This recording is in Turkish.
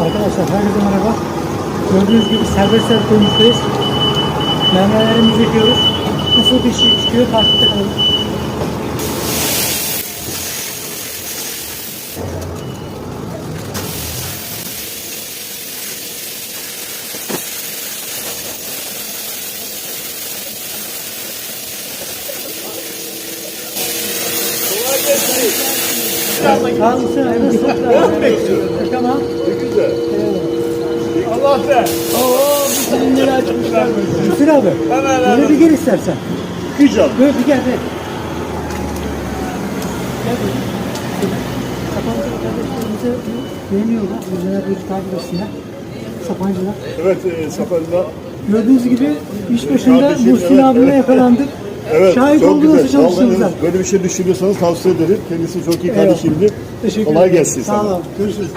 Arkadaşlar herkese merhaba. Gördüğünüz gibi serbest yer koymuştayız. Mermerlerimizi yapıyoruz. Nasıl bir şey çıkıyor takipte kalın. Nasıl? bekliyorum. Tamam. Allah be. Oo, bu filmleri açmışlar. Hüsnü abi. Hemen, hemen. Böyle bir gel istersen. Kıyacağım. Böyle bir gel. Gel. Gel böyle. Sapancı kardeşlerimizi beğeniyorlar. Güzel bir takip etsinler. Sapancılar. Evet, e, Sakarya. Gördüğünüz gibi iş başında Kardeşim, Muhsin evet, abime evet. yakalandık. Evet, Şahit çok oldu nasıl güzel. çalıştığımıza. Vallahi Böyle bir şey düşünüyorsanız tavsiye ederim. Kendisi çok iyi Eyvallah. kardeşimdi. Teşekkür Kolay ederim. gelsin Sağ sana. olun. Görüşürüz.